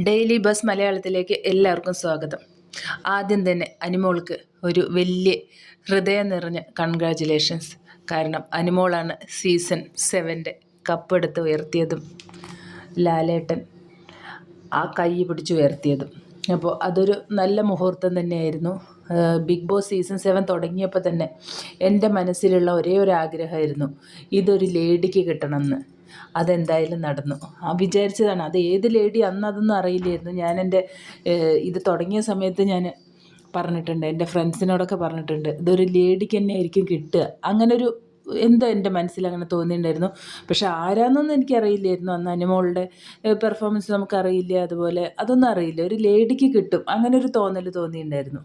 Daily bus മലയാളത്തിലേക്ക് എല്ലാവർക്കും സ്വാഗതം. ആദ്യം തന്നെ അനിമോൾക്ക് ഒരു വലിയ ഹൃദയം നിറഞ്ഞ കൺഗ്രാജുലേഷൻസ് കാരണം അനിമോളാണ് സീസൺ സെവന്റെ കപ്പെടുത്ത് ഉയർത്തിയതും ലാലേട്ടൻ ആ കൈ പിടിച്ച് ഉയർത്തിയതും. അപ്പോൾ അതൊരു നല്ല മുഹൂർത്തം തന്നെയായിരുന്നു. ബിഗ് ബോസ് സീസൺ സെവൻ തുടങ്ങിയപ്പോൾ തന്നെ എന്റെ മനസ്സിലുള്ള ഒരേ ഒരു ആഗ്രഹമായിരുന്നു. ഇതൊരു ലേഡിക്ക് കിട്ടണമെന്ന്. അതെന്തായാലും നടന്നു. ആ വിചാരിച്ചതാണ് അത് ഏത് ലേഡി അന്ന് അതൊന്നും അറിയില്ലായിരുന്നു. ഞാൻ എന്റെ ഇത് തുടങ്ങിയ സമയത്ത് ഞാൻ പറഞ്ഞിട്ടുണ്ട് എന്റെ ഫ്രണ്ട്സിനോടൊക്കെ പറഞ്ഞിട്ടുണ്ട് ഇതൊരു ലേഡിക്ക് തന്നെ ആയിരിക്കും കിട്ടുക. അങ്ങനൊരു എന്തോ എന്റെ മനസ്സിൽ അങ്ങനെ തോന്നിയിട്ടുണ്ടായിരുന്നു. പക്ഷെ ആരാന്നൊന്നും എനിക്കറിയില്ലായിരുന്നു. അന്ന് അനിമോളുടെ പെർഫോമൻസ് നമുക്കറിയില്ല അതുപോലെ അതൊന്നും അറിയില്ല. ഒരു ലേഡിക്ക് കിട്ടും അങ്ങനെ ഒരു തോന്നൽ തോന്നിയിട്ടുണ്ടായിരുന്നു.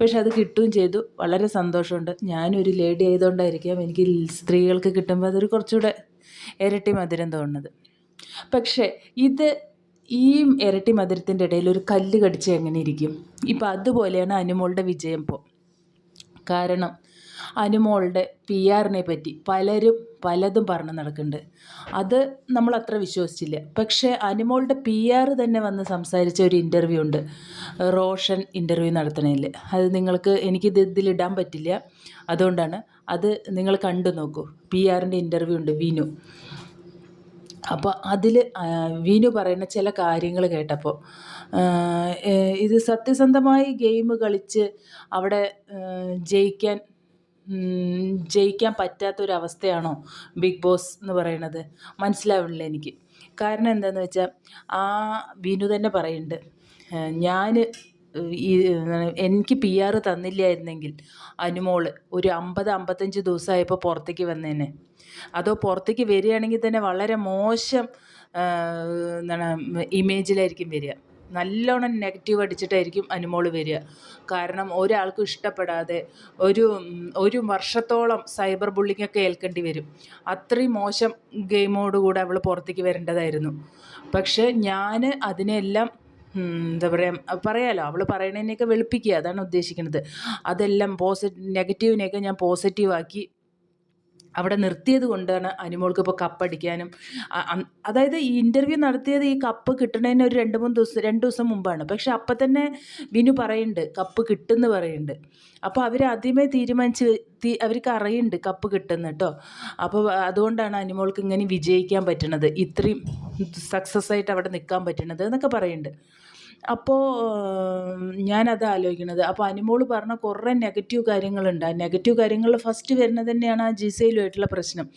പക്ഷെ അത് കിട്ടുകയും ചെയ്തു. വളരെ സന്തോഷമുണ്ട്. ഞാനൊരു ലേഡി ആയതുകൊണ്ടായിരിക്കാം എനിക്ക് സ്ത്രീകൾക്ക് കിട്ടുമ്പോൾ അതൊരു കുറച്ചുകൂടെ ഇരട്ടി മധുരം തോന്നുന്നത്. പക്ഷേ ഇത് ഈ ഇരട്ടി മധുരത്തിന്റെ ഇടയിൽ ഒരു കല്ല് കടിച്ച് എങ്ങനെ ഇരിക്കും? ഇപ്പം അതുപോലെയാണ് അനുമോളുടെ വിജയം പോ കാരണം അനുമോളുടെ പി ആറിനെ പറ്റി പലരും പലതും പറഞ്ഞു നടക്കുന്നുണ്ട്. അത് നമ്മൾ അത്ര വിശ്വസിച്ചില്ല. പക്ഷേ അനുമോളുടെ പി ആർ തന്നെ വന്ന് സംസാരിച്ച ഒരു ഇന്റർവ്യൂ ഉണ്ട്. റോഷൻ ഇന്റർവ്യൂ നടത്തണതിൽ അത് നിങ്ങൾക്ക് എനിക്കിത് ഇതിലിടാൻ പറ്റില്ല. അതുകൊണ്ടാണ് അത് നിങ്ങൾ കണ്ടു നോക്കൂ. പി ആറിന്റെ ഇന്റർവ്യൂ ഉണ്ട് വിനു. അപ്പോൾ അതിൽ വിനു പറയുന്ന ചില കാര്യങ്ങൾ കേട്ടപ്പോൾ ഇത് സത്യസന്ധമായി ഗെയിം കളിച്ച് അവിടെ ജയിക്കാൻ ജയിക്കാൻ പറ്റാത്തൊരവസ്ഥയാണോ ബിഗ് ബോസ് എന്ന് പറയുന്നത്? മനസ്സിലാവുന്നില്ല എനിക്ക്. കാരണം എന്താണെന്ന് വെച്ചാൽ ആ വിനു തന്നെ പറയുന്നുണ്ട് ഞാൻ ഈ എനിക്ക് പി ആർ തന്നില്ലായിരുന്നെങ്കിൽ അനുമോൾ ഒരു അമ്പത് അമ്പത്തഞ്ച് ദിവസമായപ്പോൾ പുറത്തേക്ക് വന്നേനെ. അതോ പുറത്തേക്ക് വരികയാണെങ്കിൽ തന്നെ വളരെ മോശം എന്താണ് ഇമേജിലായിരിക്കും വരിക. നല്ലോണം നെഗറ്റീവ് അടിച്ചിട്ടായിരിക്കും അനുമോൾ വരിക. കാരണം ഒരാൾക്കും ഇഷ്ടപ്പെടാതെ ഒരു ഒരു വർഷത്തോളം സൈബർ ബുള്ളിങ് ഒക്കെ ഏൽക്കേണ്ടി വരും. അത്രയും മോശം ഗെയിമോടുകൂടെ അവൾ പുറത്തേക്ക് വരേണ്ടതായിരുന്നു. പക്ഷേ ഞാൻ അതിനെല്ലാം എന്താ പറയുക പറയാലോ അവൾ പറയണതിനെയൊക്കെ വെളുപ്പിക്കുക അതാണ് ഉദ്ദേശിക്കുന്നത് അതെല്ലാം പോസിറ്റീവ് നെഗറ്റീവിനെയൊക്കെ ഞാൻ പോസിറ്റീവാക്കി അവിടെ നിർത്തിയത് കൊണ്ടാണ് അനുമോൾക്ക് ഇപ്പോൾ കപ്പടിക്കാനും അതായത് ഈ ഇന്റർവ്യൂ നടത്തിയത് ഈ കപ്പ് കിട്ടണതിന് ഒരു രണ്ട് മൂന്ന് ദിവസം രണ്ട് ദിവസം മുമ്പാണ്. പക്ഷെ അപ്പം തന്നെ വിനു പറയുന്നുണ്ട് കപ്പ് കിട്ടുമെന്ന് പറയുന്നുണ്ട് അപ്പോൾ അവർ ആദ്യമേ തീരുമാനിച്ച് അവർക്ക് അറിയുന്നുണ്ട് കപ്പ് കിട്ടുന്നു കേട്ടോ അപ്പോൾ അതുകൊണ്ടാണ് അനുമോൾക്ക് ഇങ്ങനെ വിജയിക്കാൻ പറ്റണത്. ഇത്രയും സക്സസ് ആയിട്ട് അവിടെ നിൽക്കാൻ പറ്റണത് എന്നൊക്കെ പറയുന്നുണ്ട് അപ്പോൾ ഞാനത് ആലോചിക്കുന്നത് അപ്പോൾ അനുമോൾ പറഞ്ഞ കുറേ നെഗറ്റീവ് കാര്യങ്ങളുണ്ട്. ആ നെഗറ്റീവ് കാര്യങ്ങളിൽ ഫസ്റ്റ് വരുന്നത് തന്നെയാണ് ആ ജിസയിലുമായിട്ടുള്ള പ്രശ്നം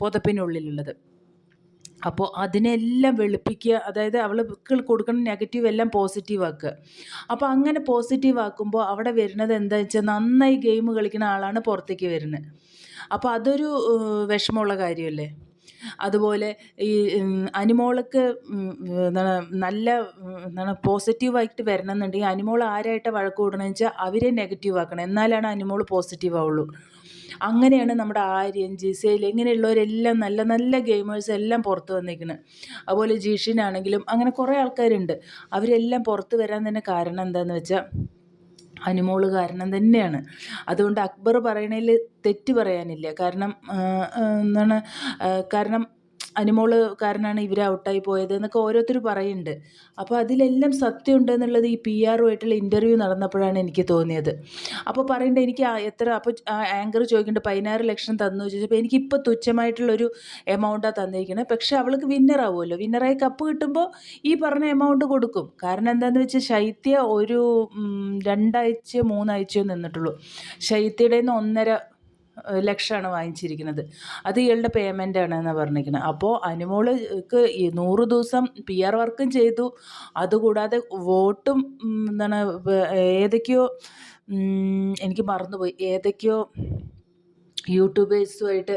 പുതപ്പിനുള്ളിലുള്ളത് അപ്പോൾ അതിനെല്ലാം വെളുപ്പിക്കുക അതായത് അവൾ കൊടുക്കുന്ന നെഗറ്റീവ് എല്ലാം പോസിറ്റീവ് ആക്കുക. അപ്പോൾ അങ്ങനെ പോസിറ്റീവ് ആക്കുമ്പോൾ അവിടെ വരുന്നത് എന്താ വെച്ചാൽ നന്നായി ഗെയിം കളിക്കുന്ന ആളാണ് പുറത്തേക്ക് വരുന്നത്. അപ്പോൾ അതൊരു വിഷമമുള്ള കാര്യമല്ലേ? അതുപോലെ ഈ അനിമോൾക്ക് എന്താണ് നല്ല എന്താണ് പോസിറ്റീവായിട്ട് വരണം എന്നുണ്ടെങ്കിൽ അനിമോൾ ആരായിട്ട് വഴക്ക് കൂടണമെന്ന് വെച്ചാൽ അവരെ നെഗറ്റീവ് ആക്കണം എന്നാലാണ് അനിമോൾ പോസിറ്റീവ് ആവുള്ളൂ അങ്ങനെയാണ് നമ്മുടെ ആര്യൻ ജിസേൽ ഇങ്ങനെയുള്ളവരെല്ലാം നല്ല നല്ല ഗെയിമേഴ്സ് എല്ലാം പുറത്ത് വന്നിരിക്കുന്നത് അതുപോലെ ജീഷിനാണെങ്കിലും അങ്ങനെ കുറേ ആൾക്കാരുണ്ട്. അവരെല്ലാം പുറത്ത് വരാൻ തന്നെ കാരണം എന്താണെന്ന് വെച്ചാൽ അനുമോൾ കാരണം തന്നെയാണ്. അതുകൊണ്ട് അക്ബർ പറയണതിൽ തെറ്റ് പറയാനില്ല. കാരണം എന്താണ് കാരണം അനുമോൾ കാരനാണ് ഇവർ ഔട്ടായി പോയത് എന്നൊക്കെ ഓരോരുത്തർ പറയുന്നുണ്ട്. അപ്പോൾ അതിലെല്ലാം സത്യമുണ്ട് എന്നുള്ളത് ഈ പി ആറുമായിട്ടുള്ള ഇന്റർവ്യൂ നടന്നപ്പോഴാണ് എനിക്ക് തോന്നിയത്. അപ്പോൾ പറയണ്ടേ എനിക്ക് എത്ര അപ്പോൾ ആങ്കർ ചോദിക്കേണ്ട പതിനാറ് ലക്ഷം തന്നു ചോദിച്ചപ്പോൾ എനിക്കിപ്പോൾ തുച്ഛമായിട്ടുള്ളൊരു എമൗണ്ടാണ് തന്നിരിക്കുന്നത് പക്ഷേ അവൾക്ക് വിന്നർ ആവുമല്ലോ. വിന്നറായി കപ്പ് കിട്ടുമ്പോൾ ഈ പറഞ്ഞ എമൗണ്ട് കൊടുക്കും. കാരണം എന്താണെന്ന് വെച്ചാൽ ശൈത്യ ഒരു രണ്ടാഴ്ച മൂന്നാഴ്ചയോ നിന്നിട്ടുള്ളൂ. ശൈത്യയുടെ നിന്ന് ഒന്നര ലക്ഷമാണ് വാങ്ങിച്ചിരിക്കുന്നത്. അത് ഇയാളുടെ പേയ്മെന്റ് ആണെന്നാണ് പറഞ്ഞിരിക്കുന്നത് അപ്പോൾ അനുമോൾക്ക് നൂറ് ദിവസം പി ആർ വർക്കും ചെയ്തു. അതുകൂടാതെ വോട്ടും എന്താണ് ഏതൊക്കെയോ എനിക്ക് മറന്നുപോയി. ഏതൊക്കെയോ യൂട്യൂബേഴ്സുമായിട്ട്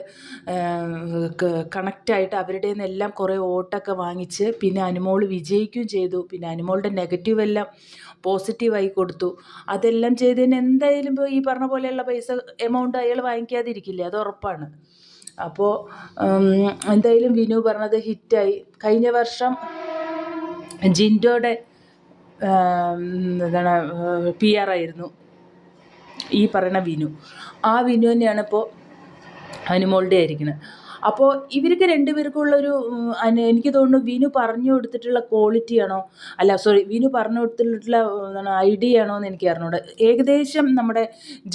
കണക്റ്റായിട്ട് അവരുടെ നിന്നെല്ലാം കുറേ വോട്ടൊക്കെ വാങ്ങിച്ച് പിന്നെ അനുമോൾ വിജയിക്കുകയും ചെയ്തു. പിന്നെ അനുമോളുടെ നെഗറ്റീവ് എല്ലാം പോസിറ്റീവായി കൊടുത്തു. അതെല്ലാം ചെയ്തതിന് എന്തായാലും ഇപ്പോൾ ഈ പറഞ്ഞ പോലെയുള്ള പൈസ എമൗണ്ട് അയാൾ വാങ്ങിക്കാതിരിക്കില്ല? അത് ഉറപ്പാണ്. അപ്പോൾ എന്തായാലും വിനു പറഞ്ഞത് ഹിറ്റായി. കഴിഞ്ഞ വർഷം ജിൻഡോയുടെ എന്താണ് പി ആർ ആയിരുന്നു ഈ പറയുന്ന വിനു. ആ വിനു തന്നെയാണ് ഇപ്പോൾ അനുമോളുടെ ആയിരിക്കുന്നത് അപ്പോൾ ഇവർക്ക് രണ്ടുപേർക്കുള്ളൊരു എനിക്ക് തോന്നുന്നു വിനു പറഞ്ഞു കൊടുത്തിട്ടുള്ള ക്വാളിറ്റി ആണോ? അല്ല സോറി വിനു പറഞ്ഞു കൊടുത്തിട്ടുള്ള ഐഡിയ ആണോ എന്ന് എനിക്ക് അറിഞ്ഞൂടെ. ഏകദേശം നമ്മുടെ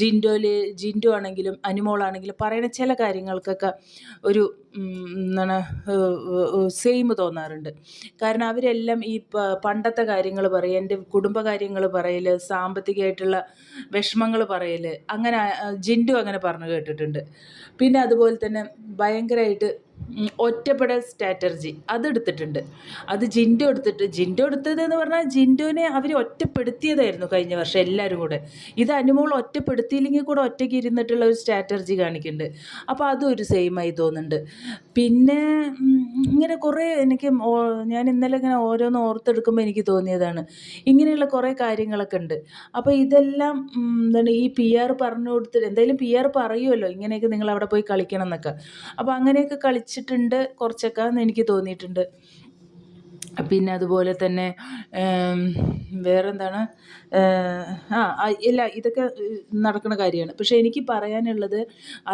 ജിൻഡോയിൽ ജിൻഡോ ആണെങ്കിലും അനിമോളാണെങ്കിലും പറയുന്ന ചില കാര്യങ്ങൾക്കൊക്കെ ഒരു എന്താണ് സെയിം തോന്നാറുണ്ട്. കാരണം അവരെല്ലാം ഈ പണ്ടത്തെ കാര്യങ്ങൾ പറയും എന്റെ കുടുംബകാര്യങ്ങൾ പറയൽ സാമ്പത്തികമായിട്ടുള്ള വിഷമങ്ങൾ പറയൽ അങ്ങനെ ജിൻഡു അങ്ങനെ പറഞ്ഞു കേട്ടിട്ടുണ്ട്. പിന്നെ അതുപോലെ തന്നെ ഭയങ്കരമായിട്ട് ഒറ്റപ്പെടൽ സ്ട്രാറ്റർജി അതെടുത്തിട്ടുണ്ട്. അത് ജിൻഡോ എടുത്തിട്ട് ജിൻഡോ എടുത്തതെന്ന് പറഞ്ഞാൽ ജിൻഡോനെ അവർ ഒറ്റപ്പെടുത്തിയതായിരുന്നു കഴിഞ്ഞ വർഷം എല്ലാവരും കൂടെ. ഇത് അനുമോൾ ഒറ്റപ്പെടുത്തിയില്ലെങ്കിൽ കൂടെ ഒറ്റയ്ക്ക് ഇരുന്നിട്ടുള്ള ഒരു സ്ട്രാറ്റർജി കാണിക്കുന്നുണ്ട്. അപ്പോൾ അതും ഒരു സെയിമായി തോന്നുന്നുണ്ട്. പിന്നെ ഇങ്ങനെ കുറേ എനിക്ക് ഞാൻ ഇന്നലെ ഇങ്ങനെ ഓരോന്ന് ഓർത്തെടുക്കുമ്പോൾ എനിക്ക് തോന്നിയതാണ്. ഇങ്ങനെയുള്ള കുറേ കാര്യങ്ങളൊക്കെ ഉണ്ട്. അപ്പോൾ ഇതെല്ലാം എന്താണ് ഈ പി ആർ പറഞ്ഞു കൊടുത്തിട്ട് എന്തായാലും പി ആർ പറയുമല്ലോ ഇങ്ങനെയൊക്കെ നിങ്ങൾ അവിടെ പോയി കളിക്കണം എന്നൊക്കെ. അപ്പോൾ അങ്ങനെയൊക്കെ കളിച്ചിട്ടുണ്ട് കുറച്ചൊക്കെ എന്ന് എനിക്ക് തോന്നിയിട്ടുണ്ട്. പിന്നെ അതുപോലെ തന്നെ വേറെന്താണ്? ആ ഇല്ല ഇതൊക്കെ നടക്കുന്ന കാര്യമാണ്. പക്ഷേ എനിക്ക് പറയാനുള്ളത്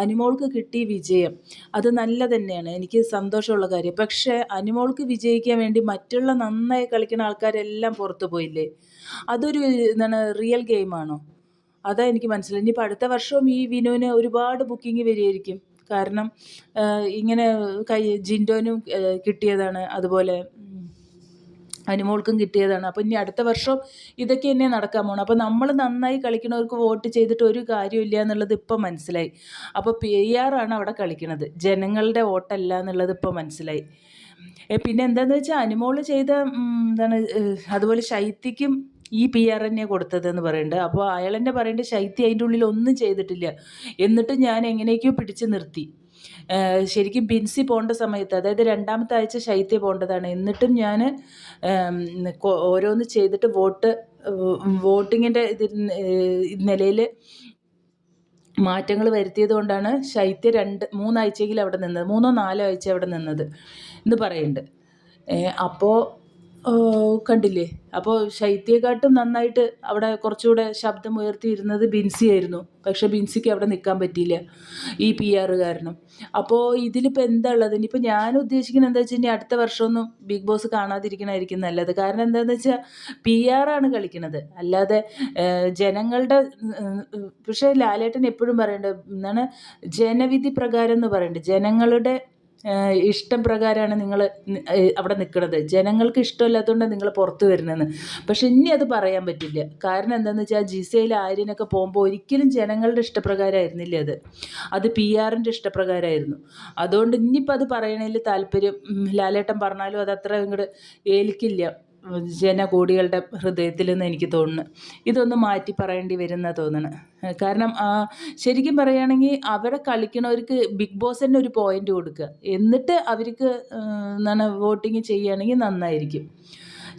അനുമോൾക്ക് കിട്ടിയ വിജയം അത് നല്ല തന്നെയാണ് എനിക്ക് സന്തോഷമുള്ള കാര്യം. പക്ഷേ അനുമോൾക്ക് വിജയിക്കാൻ വേണ്ടി മറ്റുള്ള നന്നായി കളിക്കുന്ന ആൾക്കാരെല്ലാം പുറത്തു പോയില്ലേ? അതൊരു എന്താണ് റിയൽ ഗെയിമാണോ അതാ എനിക്ക് മനസ്സിലായി ഇനിയിപ്പോൾ അടുത്ത വർഷവും ഈ വിനുവിന് ഒരുപാട് ബുക്കിംഗ് വരികയായിരിക്കും. കാരണം ഇങ്ങനെ കൈ ജിൻഡോനും കിട്ടിയതാണ്. അതുപോലെ അനുമോൾക്കും കിട്ടിയതാണ്. അപ്പോൾ ഇനി അടുത്ത വർഷം ഇതൊക്കെ തന്നെ നടക്കാൻ പോകണം അപ്പോൾ നമ്മൾ നന്നായി കളിക്കുന്നവർക്ക് വോട്ട് ചെയ്തിട്ട് ഒരു കാര്യമില്ല എന്നുള്ളത് ഇപ്പം മനസ്സിലായി. അപ്പോൾ പി ആണ് അവിടെ കളിക്കുന്നത് ജനങ്ങളുടെ വോട്ടല്ല എന്നുള്ളത് ഇപ്പം മനസ്സിലായി. പിന്നെ എന്താണെന്ന് വെച്ചാൽ അനുമോൾ ചെയ്ത എന്താണ് അതുപോലെ ശൈത്യക്കും ഈ പി ആർ എന്നെ കൊടുത്തതെന്ന് പറയുന്നുണ്ട് അപ്പോൾ അയാൾ തന്നെ പറയുന്നുണ്ട് ശൈത്യ അതിന്റെ ഉള്ളിൽ ഒന്നും ചെയ്തിട്ടില്ല. എന്നിട്ട് ഞാൻ എങ്ങനെയൊക്കെയോ പിടിച്ച് നിർത്തി. ശരിക്കും ബിൻസി പോകേണ്ട സമയത്ത് അതായത് രണ്ടാമത്തെ ആഴ്ച ശൈത്യ പോകേണ്ടതാണ് എന്നിട്ടും ഞാൻ ഓരോന്ന് ചെയ്തിട്ട് വോട്ട് വോട്ടിങ്ങിന്റെ ഇതിൽ നിലയിൽ മാറ്റങ്ങൾ വരുത്തിയത് കൊണ്ടാണ് ശൈത്യ രണ്ട് മൂന്നാഴ്ചയെങ്കിലും അവിടെ നിന്നത്. മൂന്നോ നാലോ ആഴ്ച അവിടെ നിന്നത് എന്ന് പറയുന്നുണ്ട് അപ്പോൾ കണ്ടില്ലേ? അപ്പോൾ ശൈത്യയെക്കാട്ടും നന്നായിട്ട് അവിടെ കുറച്ചുകൂടെ ബിൻസി ആയിരുന്നു പക്ഷേ ബിൻസിക്ക് അവിടെ നിൽക്കാൻ പറ്റിയില്ല ഈ പി ആർ കാരണം. അപ്പോൾ ഇതിലിപ്പോൾ എന്താ ഉള്ളത് ഇനിയിപ്പോൾ ഞാൻ ഉദ്ദേശിക്കുന്നത് എന്താ വെച്ചാൽ ഇനി അടുത്ത വർഷമൊന്നും ബിഗ് ബോസ് കാണാതിരിക്കണമായിരിക്കും നല്ലത്. കാരണം എന്താണെന്ന് വെച്ചാൽ പി ആറാണ് കളിക്കുന്നത് അല്ലാതെ ജനങ്ങളുടെ പക്ഷേ ലാലേട്ടൻ എപ്പോഴും പറയേണ്ടത് എന്താണ് ജനവിധി പ്രകാരം എന്ന് പറയേണ്ടത് ജനങ്ങളുടെ ഇഷ്ടം പ്രകാരമാണ് നിങ്ങൾ അവിടെ നിൽക്കുന്നത് ജനങ്ങൾക്ക് ഇഷ്ടമില്ലാത്തതുകൊണ്ട് നിങ്ങൾ പുറത്ത് വരുന്നതെന്ന് പക്ഷെ ഇനി അത് പറയാൻ പറ്റില്ല. കാരണം എന്താണെന്ന് വെച്ചാൽ ജിസയിൽ ആര്യനൊക്കെ പോകുമ്പോൾ ഒരിക്കലും ജനങ്ങളുടെ ഇഷ്ടപ്രകാരമായിരുന്നില്ല അത്. അത് പി ആറിന്റെ ഇഷ്ടപ്രകാരമായിരുന്നു അതുകൊണ്ട് ഇനിയിപ്പോൾ അത് പറയണതിൽ താല്പര്യം ലാലേട്ടൻ പറഞ്ഞാലും അത് അത്ര ഇങ്ങോട്ട് ഏൽക്കില്ല. ജനകോടികളുടെ ഹൃദയത്തിൽ നിന്ന് എനിക്ക് തോന്നുന്നു. ഇതൊന്ന് മാറ്റി പറയേണ്ടി വരുന്ന തോന്നുന്നു കാരണം ശരിക്കും പറയുകയാണെങ്കിൽ അവിടെ കളിക്കണവർക്ക് ബിഗ് ബോസ് തന്നെ ഒരു പോയിന്റ് കൊടുക്കുക. എന്നിട്ട് അവർക്ക് എന്താണ് വോട്ടിങ് ചെയ്യുകയാണെങ്കിൽ നന്നായിരിക്കും.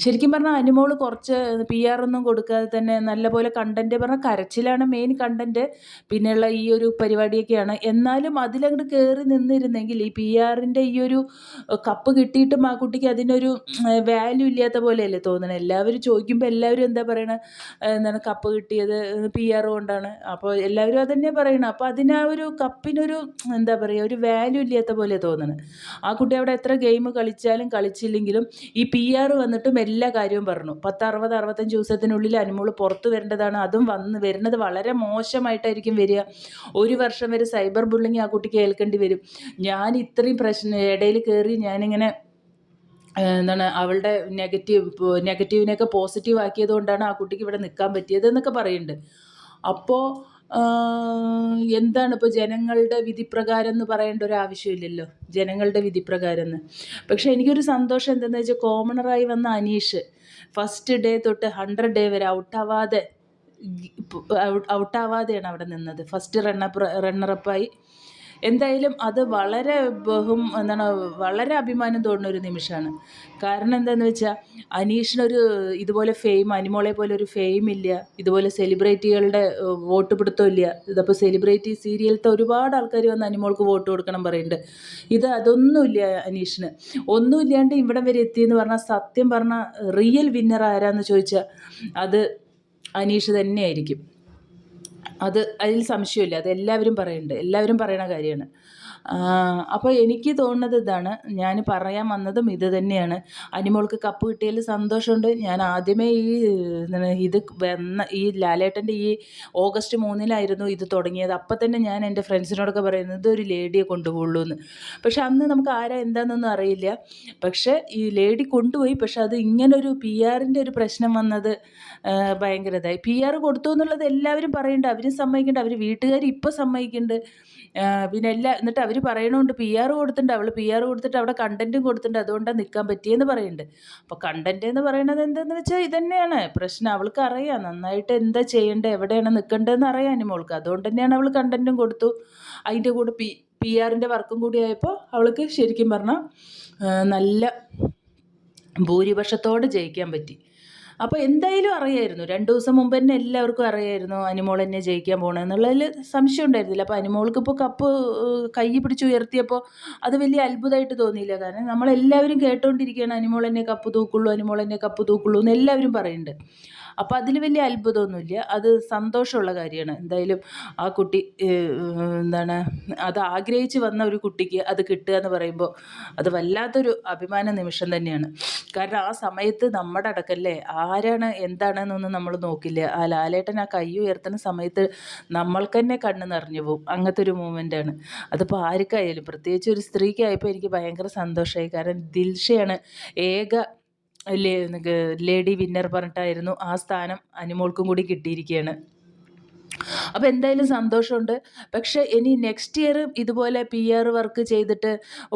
ശരിക്കും പറഞ്ഞാൽ അനുമോൾ കുറച്ച് പി ആർ ഒന്നും കൊടുക്കാതെ തന്നെ നല്ലപോലെ കണ്ടന്റ് പറഞ്ഞാൽ കരച്ചിലാണ് മെയിൻ കണ്ടന്റ് പിന്നെയുള്ള ഈ ഒരു പരിപാടിയൊക്കെയാണ്. എന്നാലും അതിലങ്ങോട്ട് കയറി നിന്നിരുന്നെങ്കിൽ ഈ പി ആറിന്റെ ഈ ഒരു കപ്പ് കിട്ടിയിട്ടും ആ കുട്ടിക്ക് അതിനൊരു വാല്യൂ ഇല്ലാത്ത പോലെയല്ലേ തോന്നുന്നത് എല്ലാവരും ചോദിക്കുമ്പോൾ എല്ലാവരും എന്താ പറയണത് എന്താണ് കപ്പ് കിട്ടിയത്? പി ആർ കൊണ്ടാണ്. അപ്പോൾ എല്ലാവരും അതന്നെ പറയണം. അപ്പോൾ അതിന് ഒരു കപ്പിനൊരു എന്താ പറയുക ഒരു വാല്യൂ ഇല്ലാത്ത പോലെ തോന്നുന്നത് ആ കുട്ടി അവിടെ എത്ര ഗെയിം കളിച്ചാലും കളിച്ചില്ലെങ്കിലും ഈ പി ആർ വന്നിട്ടും എല്ലാ കാര്യവും പറഞ്ഞു. പത്ത് അറുപത് അറുപത്തഞ്ച് ദിവസത്തിനുള്ളിൽ അനുമോൾ പുറത്ത് വരേണ്ടതാണ്. അതും വന്ന് വരുന്നത് വളരെ മോശമായിട്ടായിരിക്കും വരിക. ഒരു വർഷം വരെ സൈബർ ബുള്ളിങ് ആ കുട്ടിക്ക് ഏൽക്കേണ്ടി വരും. ഞാൻ ഇത്രയും പ്രശ്നം ഇടയിൽ കയറി ഞാനിങ്ങനെ എന്താണ് അവളുടെ നെഗറ്റീവ് നെഗറ്റീവിനെയൊക്കെ പോസിറ്റീവ് ആക്കിയത് കൊണ്ടാണ് ആ കുട്ടിക്ക് ഇവിടെ നിൽക്കാൻ പറ്റിയത് എന്നൊക്കെ പറയുന്നുണ്ട്. അപ്പോൾ എന്താണ് ഇപ്പോൾ ജനങ്ങളുടെ വിധിപ്രകാരം എന്ന് പറയേണ്ട ഒരു ആവശ്യമില്ലല്ലോ ജനങ്ങളുടെ വിധിപ്രകാരം എന്ന് പക്ഷേ എനിക്കൊരു സന്തോഷം എന്തെന്ന് വെച്ചാൽ കോമണറായി വന്ന അനീഷ് ഫസ്റ്റ് ഡേ തൊട്ട് ഹൺഡ്രഡ് ഡേ വരെ ഔട്ടാവാതെ ഔട്ടാവാതെയാണ് അവിടെ നിന്നത്. ഫസ്റ്റ് റണ്ണപ്പ് റണ്ണറപ്പായി എന്തായാലും അത് വളരെ ബഹും എന്താണ് വളരെ അഭിമാനം തോന്നുന്ന ഒരു നിമിഷമാണ്. കാരണം എന്താണെന്ന് വെച്ചാൽ അനീഷിനൊരു ഇതുപോലെ ഫെയിം അനിമോളെ പോലെ ഒരു ഫെയിം ഇല്ല. ഇതുപോലെ സെലിബ്രിറ്റികളുടെ വോട്ട് പിടുത്തം ഇല്ല. ഇതപ്പോൾ സെലിബ്രിറ്റി സീരിയലത്തെ ഒരുപാട് ആൾക്കാർ വന്ന് അനിമോൾക്ക് വോട്ട് കൊടുക്കണം പറയുന്നുണ്ട്. ഇത് അതൊന്നുമില്ല അനീഷിന്. ഒന്നുമില്ലാണ്ട് ഇവിടം വരെ എത്തിയെന്ന് പറഞ്ഞാൽ സത്യം പറഞ്ഞാൽ റിയൽ വിന്നർ ആരാന്ന് ചോദിച്ചാൽ അത് അനീഷ് തന്നെയായിരിക്കും. അത് അതിൽ സംശയമില്ല. അത് എല്ലാവരും പറയുന്നുണ്ട് എല്ലാവരും പറയണ കാര്യമാണ്. അപ്പോൾ എനിക്ക് തോന്നുന്നത് ഇതാണ്. ഞാൻ പറയാൻ വന്നതും ഇത് തന്നെയാണ്. അനിമോൾക്ക് കപ്പ് കിട്ടിയതിൽ സന്തോഷമുണ്ട്. ഞാൻ ആദ്യമേ ഈ ഇത് വന്ന ഈ ലാലേട്ടന്റെ ഈ ഓഗസ്റ്റ് മൂന്നിലായിരുന്നു ഇത് തുടങ്ങിയത്. അപ്പം തന്നെ ഞാൻ എന്റെ ഫ്രണ്ട്സിനോടൊക്കെ പറയുന്നത് ഇതൊരു ലേഡിയെ കൊണ്ടുപോകുള്ളൂ എന്ന്. പക്ഷെ അന്ന് നമുക്ക് ആരാ എന്താണെന്നൊന്നും അറിയില്ല. പക്ഷെ ഈ ലേഡി കൊണ്ടുപോയി പക്ഷെ അത് ഇങ്ങനൊരു പി ആറിന്റെ ഒരു പ്രശ്നം വന്നത് ഭയങ്കരതായി പി ആർ കൊടുത്തു എന്നുള്ളത് എല്ലാവരും പറയുന്നുണ്ട് അവരും സമ്മതിക്കുന്നുണ്ട് അവർ വീട്ടുകാർ ഇപ്പോൾ സമ്മതിക്കുന്നുണ്ട് പിന്നെ എല്ലാ എന്നിട്ട് അവർ പറയണുണ്ട് പി ആർ കൊടുത്തിട്ടുണ്ട്. അവൾ പി ആർ കൊടുത്തിട്ട് അവിടെ കണ്ടന്റും കൊടുത്തിട്ടുണ്ട്. അതുകൊണ്ടാണ് നിൽക്കാൻ പറ്റിയെന്ന് പറയുന്നുണ്ട്. അപ്പോൾ കണ്ടന്റ് എന്ന് പറയുന്നത് എന്തെന്ന് വെച്ചാൽ ഇതന്നെയാണ്. പ്രശ്നം അവൾക്ക് അറിയാം. നന്നായിട്ട് എന്താ ചെയ്യേണ്ടത് എവിടെയാണ് നിൽക്കേണ്ടതെന്ന് അറിയാം മോൾക്ക്. അതുകൊണ്ട് തന്നെയാണ് അവൾ കണ്ടന്റും കൊടുത്തു. അതിന്റെ കൂടെ പി പി ആറിന്റെ വർക്കും കൂടി ആയപ്പോൾ അവൾക്ക് ശരിക്കും പറഞ്ഞാൽ നല്ല ഭൂരിപക്ഷത്തോടെ ജയിക്കാൻ പറ്റി. അപ്പോൾ എന്തായാലും അറിയായിരുന്നു. രണ്ട് ദിവസം മുമ്പ് തന്നെ എല്ലാവർക്കും അറിയായിരുന്നു അനിമോൾ എന്നെ ജയിക്കാൻ പോകണമെന്നുള്ളതിൽ സംശയം ഉണ്ടായിരുന്നില്ല. അപ്പോൾ അനിമോൾക്ക് ഇപ്പോൾ കപ്പ് കൈ പിടിച്ച് ഉയർത്തിയപ്പോൾ അത് വലിയ അത്ഭുതമായിട്ട് തോന്നിയില്ല. കാരണം നമ്മളെല്ലാവരും കേട്ടുകൊണ്ടിരിക്കുകയാണ് അനിമോൾ എന്നെ കപ്പ് തൂക്കുള്ളൂ അനിമോൾ എന്നെ കപ്പ് തൂക്കുള്ളൂ എന്ന് എല്ലാവരും പറയുന്നുണ്ട്. അപ്പോൾ അതിൽ വലിയ അത്ഭുതമൊന്നുമില്ല. അത് സന്തോഷമുള്ള കാര്യമാണ്. എന്തായാലും ആ കുട്ടി എന്താണ് അത് ആഗ്രഹിച്ച് വന്ന ഒരു കുട്ടിക്ക് അത് കിട്ടുക എന്ന് പറയുമ്പോൾ അത് വല്ലാത്തൊരു അഭിമാന നിമിഷം തന്നെയാണ്. കാരണം ആ സമയത്ത് നമ്മുടെ അടക്കല്ലേ? ആരാണ് എന്താണെന്നൊന്നും നമ്മൾ നോക്കില്ല. ആ ലാലേട്ടൻ ആ കൈ ഉയർത്തുന്ന സമയത്ത് നമ്മൾക്ക് തന്നെ കണ്ണ് നിറഞ്ഞു പോകും അങ്ങനത്തെ ഒരു മൂമെന്റാണ് അതിപ്പോൾ ആർക്കായാലും പ്രത്യേകിച്ച് ഒരു സ്ത്രീക്കായപ്പോൾ എനിക്ക് ഭയങ്കര സന്തോഷമായി കാരണം ദിൽഷയാണ് ഏക ലേഡി വിന്നർ പറഞ്ഞിട്ടായിരുന്നു ആ സ്ഥാനം അനുമോൾക്കും കൂടി കിട്ടിയിരിക്കുകയാണ് അപ്പോൾ എന്തായാലും സന്തോഷമുണ്ട്. പക്ഷേ ഇനി നെക്സ്റ്റ് ഇയർ ഇതുപോലെ പി ആർ വർക്ക് ചെയ്തിട്ട്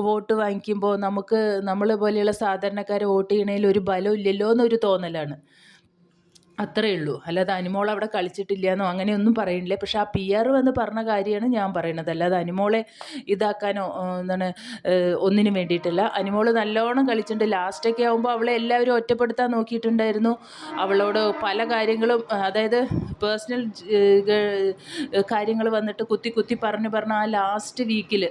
വോട്ട് വാങ്ങിക്കുമ്പോൾ നമുക്ക് നമ്മളെ പോലെയുള്ള സാധാരണക്കാരെ വോട്ട് ചെയ്യണതിൽ ഒരു ബലം ഇല്ലല്ലോ എന്നൊരു തോന്നലാണ്. അത്രയേ ഉള്ളൂ. അല്ലാതെ അനുമോൾ അവിടെ കളിച്ചിട്ടില്ല എന്നോ അങ്ങനെയൊന്നും പറയുന്നില്ല. പക്ഷേ ആ പി ആർ വന്ന് പറഞ്ഞ കാര്യമാണ് ഞാൻ പറയുന്നത്. അല്ലാതെ അനുമോളെ ഇതാക്കാനോ എന്താണ് ഒന്നിനും വേണ്ടിയിട്ടല്ല. അനുമോൾ നല്ലോണം കളിച്ചിട്ടുണ്ട്. ലാസ്റ്റൊക്കെ ആകുമ്പോൾ അവളെ എല്ലാവരും ഒറ്റപ്പെടുത്താൻ നോക്കിയിട്ടുണ്ടായിരുന്നു. അവളോട് പല കാര്യങ്ങളും അതായത് പേഴ്സണൽ കാര്യങ്ങൾ വന്നിട്ട് കുത്തി കുത്തി പറഞ്ഞ് പറഞ്ഞ് ആ ലാസ്റ്റ് വീക്കിൽ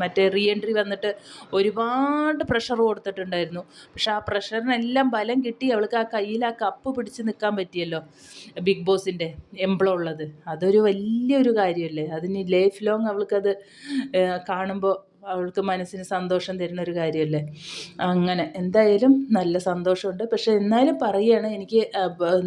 മറ്റേ റീ എൻട്രി വന്നിട്ട് ഒരുപാട് പ്രഷർ കൊടുത്തിട്ടുണ്ടായിരുന്നു. പക്ഷെ ആ പ്രഷറിനെല്ലാം ബലം കിട്ടി. അവൾക്ക് ആ കയ്യിൽ ആ കപ്പ് പിടിച്ച് നിൽക്കാൻ പറ്റിയല്ലോ. ബിഗ് ബോസിന്റെ എംപ്ലോ ഉള്ളത്. അതൊരു വലിയൊരു കാര്യമല്ലേ? അതിന് ലൈഫ് ലോങ് അവൾക്കത് കാണുമ്പോൾ അവൾക്ക് മനസ്സിന് സന്തോഷം തരുന്ന ഒരു കാര്യമല്ലേ? അങ്ങനെ. എന്തായാലും നല്ല സന്തോഷമുണ്ട്. പക്ഷേ എന്നാലും പറയുകയാണ് എനിക്ക്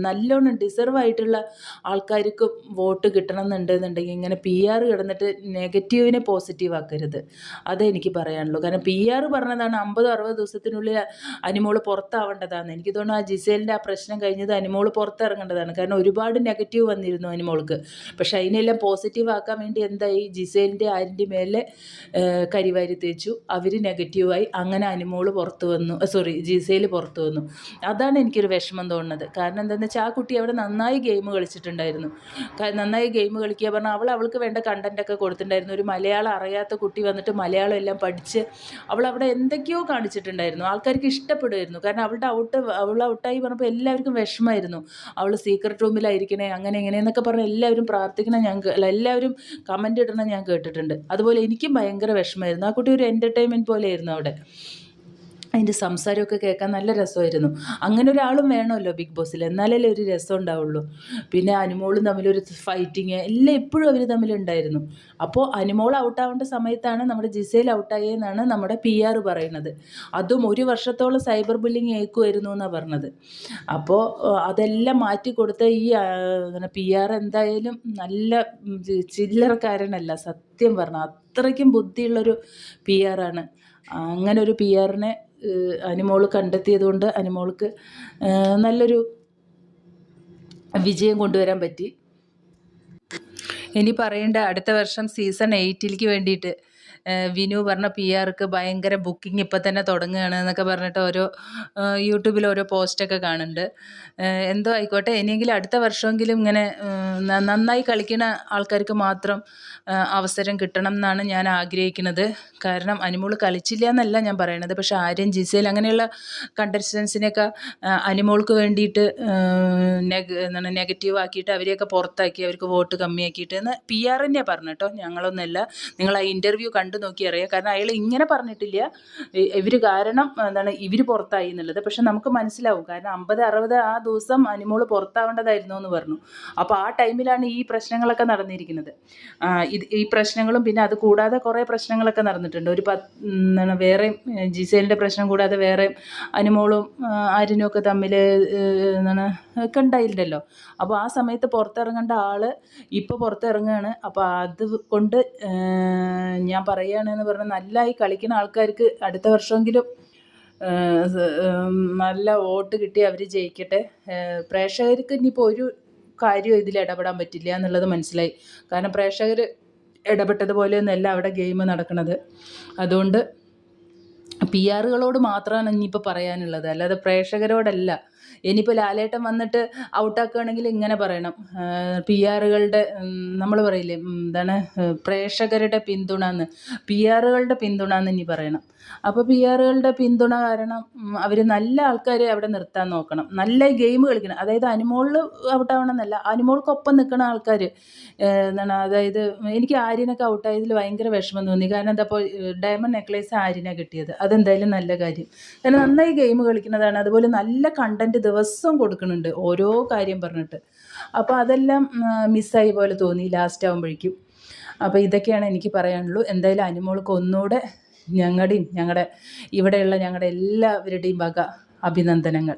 നല്ലോണം ഡിസർവ് ആയിട്ടുള്ള ആൾക്കാർക്ക് വോട്ട് കിട്ടണം എന്നുണ്ടെന്നുണ്ടെങ്കിൽ ഇങ്ങനെ പി ആർ കിടന്നിട്ട് നെഗറ്റീവിനെ പോസിറ്റീവ് ആക്കരുത്. അതേ എനിക്ക് പറയാനുള്ളൂ. കാരണം പി ആർ പറഞ്ഞതാണ് അമ്പത് അറുപത് ദിവസത്തിനുള്ളിൽ അനിമോൾ പുറത്താവേണ്ടതാണ്. എനിക്ക് തോന്നുന്നു ആ ജിസേലിന്റെ ആ പ്രശ്നം കഴിഞ്ഞത് അനിമോൾ പുറത്തിറങ്ങേണ്ടതാണ്. കാരണം ഒരുപാട് നെഗറ്റീവ് വന്നിരുന്നു അനിമോൾക്ക്. പക്ഷേ അതിനെല്ലാം പോസിറ്റീവ് ആക്കാൻ വേണ്ടി എന്തായി ജിസേലിന്റെ ആരിന്റെ മേലെ കരിവാരി തേച്ചു അവർ നെഗറ്റീവായി അങ്ങനെ അനുമോൾ പുറത്ത് വന്നു. സോറി ജിസയിൽ പുറത്ത് വന്നു. അതാണ് എനിക്കൊരു വിഷമം തോന്നുന്നത്. കാരണം എന്താണെന്ന് വെച്ചാൽ ആ കുട്ടി അവിടെ നന്നായി ഗെയിം കളിച്ചിട്ടുണ്ടായിരുന്നു. നന്നായി ഗെയിം കളിക്കുക പറഞ്ഞാൽ അവൾ അവൾക്ക് വേണ്ട കണ്ടന്റൊക്കെ കൊടുത്തിട്ടുണ്ടായിരുന്നു. ഒരു മലയാളം അറിയാത്ത കുട്ടി വന്നിട്ട് മലയാളം എല്ലാം പഠിച്ച് അവൾ അവിടെ എന്തൊക്കെയോ കാണിച്ചിട്ടുണ്ടായിരുന്നു. ആൾക്കാർക്ക് ഇഷ്ടപ്പെടുമായിരുന്നു. കാരണം അവളുടെ ഔട്ട് അവൾ ഔട്ടായി പറഞ്ഞപ്പോൾ എല്ലാവർക്കും വിഷമമായിരുന്നു. അവൾ സീക്രട്ട് റൂമിലായിരിക്കണേ അങ്ങനെ എങ്ങനെയെന്നൊക്കെ പറഞ്ഞ് എല്ലാവരും പ്രാർത്ഥിക്കണം ഞാൻ എല്ലാവരും കമന്റ് ഇടണം ഞാൻ കേട്ടിട്ടുണ്ട്. അതുപോലെ എനിക്കും ഭയങ്കര വിഷമമായിരുന്നു. രസമായിരുന്നു ആ കുട്ടി ഒരു എന്റർടൈൻമെന്റ് പോലെയായിരുന്നു അവിടെ. അതിന്റെ സംസാരമൊക്കെ കേൾക്കാൻ നല്ല രസമായിരുന്നു. അങ്ങനെ ഒരാളും വേണമല്ലോ ബിഗ് ബോസിൽ എന്നാലല്ലേ ഒരു രസം ഉണ്ടാവുള്ളൂ. പിന്നെ അനുമോളും തമ്മിലൊരു ഫൈറ്റിങ് എല്ലാം എപ്പോഴും അവർ തമ്മിലുണ്ടായിരുന്നു അപ്പോൾ അനുമോൾ ഔട്ടാവേണ്ട സമയത്താണ് നമ്മുടെ ജിസയിൽ ഔട്ടായെന്നാണ് നമ്മുടെ പി ആർ പറയുന്നത്. അതും ഒരു വർഷത്തോളം സൈബർ ബുള്ളിങ് ഏക്കുമായിരുന്നു എന്നാണ് പറഞ്ഞത്. അപ്പോൾ അതെല്ലാം മാറ്റി കൊടുത്ത ഈ പി ആർ എന്തായാലും നല്ല ചില്ലറക്കാരനല്ല. സത്യം പറഞ്ഞാൽ അത്രയ്ക്കും ബുദ്ധിയുള്ളൊരു പി ആറാണ് അങ്ങനെ ഒരു പി ആറിനെ അനുമോൾ കണ്ടെത്തിയതുകൊണ്ട് അനുമോൾക്ക് നല്ലൊരു വിജയം കൊണ്ടുവരാൻ പറ്റി. ഇനി പറയേണ്ട അടുത്ത വർഷം സീസൺ എയ്റ്റിലേക്ക് വേണ്ടിയിട്ട് വിനു പറഞ്ഞ പി ആർക്ക് ഭയങ്കര ബുക്കിംഗ് ഇപ്പം തന്നെ തുടങ്ങുകയാണ് എന്നൊക്കെ പറഞ്ഞിട്ട് ഓരോ യൂട്യൂബിൽ ഓരോ പോസ്റ്റൊക്കെ കാണുന്നുണ്ട്. എന്തോ ആയിക്കോട്ടെ ഇനിയെങ്കിലും അടുത്ത വർഷമെങ്കിലും ഇങ്ങനെ നന്നായി കളിക്കുന്ന ആൾക്കാർക്ക് മാത്രം അവസരം കിട്ടണം എന്നാണ് ഞാൻ ആഗ്രഹിക്കുന്നത്. കാരണം അനിമോൾ കളിച്ചില്ല എന്നല്ല ഞാൻ പറയണത്. പക്ഷേ ആര്യൻ ജിസേൽ അങ്ങനെയുള്ള കണ്ടസ്റ്റൻസിനെയൊക്കെ അനിമോൾക്ക് വേണ്ടിയിട്ട് എന്താണ് നെഗറ്റീവ് ആക്കിയിട്ട് അവരെയൊക്കെ പുറത്താക്കി അവർക്ക് വോട്ട് കമ്മിയാക്കിയിട്ട് എന്ന് പി ആർ തന്നെയാണ് പറഞ്ഞു കേട്ടോ. ഞങ്ങളൊന്നുമല്ല നിങ്ങൾ ആ ഇന്റർവ്യൂ കണ്ട് കണ്ടു നോക്കി അറിയാം. കാരണം അയാൾ ഇങ്ങനെ പറഞ്ഞിട്ടില്ല. ഇവർ കാരണം എന്താണ് ഇവർ പുറത്തായി എന്നുള്ളത്. പക്ഷെ നമുക്ക് മനസ്സിലാവും. കാരണം അമ്പത് അറുപത് ആ ദിവസം അനിമോൾ പുറത്താവേണ്ടതായിരുന്നു എന്ന് പറഞ്ഞു. അപ്പോൾ ആ ടൈമിലാണ് ഈ പ്രശ്നങ്ങളൊക്കെ നടന്നിരിക്കുന്നത്. ഇത് ഈ പ്രശ്നങ്ങളും പിന്നെ അത് കൂടാതെ കുറേ പ്രശ്നങ്ങളൊക്കെ നടന്നിട്ടുണ്ട്. ഒരു പത്ത് എന്താണ് വേറെ ജിസേലിന്റെ പ്രശ്നം കൂടാതെ വേറെ അനിമോളും ആര്യനും ഒക്കെ തമ്മിൽ എന്താണ് ഒക്കെ ഉണ്ടായില്ലല്ലോ. അപ്പോൾ ആ സമയത്ത് പുറത്തിറങ്ങേണ്ട ആൾ ഇപ്പോൾ പുറത്തിറങ്ങുകയാണ്. അപ്പോൾ അത് കൊണ്ട് പറയുന്നത് ഞാൻ പറയുകയാണെന്ന് പറഞ്ഞാൽ നല്ലതായി കളിക്കുന്ന ആൾക്കാർക്ക് അടുത്ത വർഷമെങ്കിലും നല്ല വോട്ട് കിട്ടി അവർ ജയിക്കട്ടെ. പ്രേക്ഷകർക്ക് ഇനിയിപ്പോൾ ഒരു കാര്യവും ഇതിൽ ഇടപെടാൻ പറ്റില്ല എന്നുള്ളത് മനസ്സിലായി. കാരണം പ്രേക്ഷകർ ഇടപെട്ടതുപോലെയൊന്നുമല്ല അവിടെ ഗെയിം നടക്കുന്നത്. അതുകൊണ്ട് പി ആറുകളോട് മാത്രമാണ് ഇനിയിപ്പോൾ പറയാനുള്ളത്. അല്ലാതെ പ്രേക്ഷകരോടല്ല. ഇനിയിപ്പോൾ ലാലേട്ടൻ വന്നിട്ട് ഔട്ടാക്കുകയാണെങ്കിൽ ഇങ്ങനെ പറയണം. പി ആറുകളുടെ നമ്മൾ പറയില്ലേ എന്താണ് പ്രേക്ഷകരുടെ പിന്തുണ എന്ന് പി ആറുകളുടെ പിന്തുണ എന്ന് ഇനി പറയണം. അപ്പോൾ പി ആറുകളുടെ പിന്തുണ കാരണം അവർ നല്ല ആൾക്കാരെ അവിടെ നിർത്താൻ നോക്കണം. നല്ല ഗെയിം കളിക്കണം. അതായത് അനുമോളിൽ ഔട്ടാവണം എന്നല്ല അനിമോൾക്കൊപ്പം നിൽക്കുന്ന ആൾക്കാർ എന്താണ് അതായത് എനിക്ക് ആര്യനൊക്കെ ഔട്ടായതിൽ ഭയങ്കര വിഷമം തോന്നി. കാരണം എന്താ ഇപ്പോൾ ഡയമണ്ട് നെക്ലേസ് ആര്യനാണ് കിട്ടിയത്. അതെന്തായാലും നല്ല കാര്യം. കാരണം നന്നായി ഗെയിം കളിക്കുന്നതാണ്. അതുപോലെ നല്ല കണ്ടന്റ് ദിവസവും കൊടുക്കുന്നുണ്ട് ഓരോ കാര്യം പറഞ്ഞിട്ട്. അപ്പോൾ അതെല്ലാം മിസ്സായി പോലെ തോന്നി ലാസ്റ്റ് ആകുമ്പോഴേക്കും അപ്പോൾ ഇതൊക്കെയാണ് എനിക്ക് പറയാനുള്ളൂ. എന്തായാലും അനുമോൾക്ക് ഒന്നുകൂടെ ഞങ്ങളുടെയും ഞങ്ങളുടെ ഇവിടെയുള്ള ഞങ്ങളുടെ എല്ലാവരുടെയും വക അഭിനന്ദനങ്ങൾ.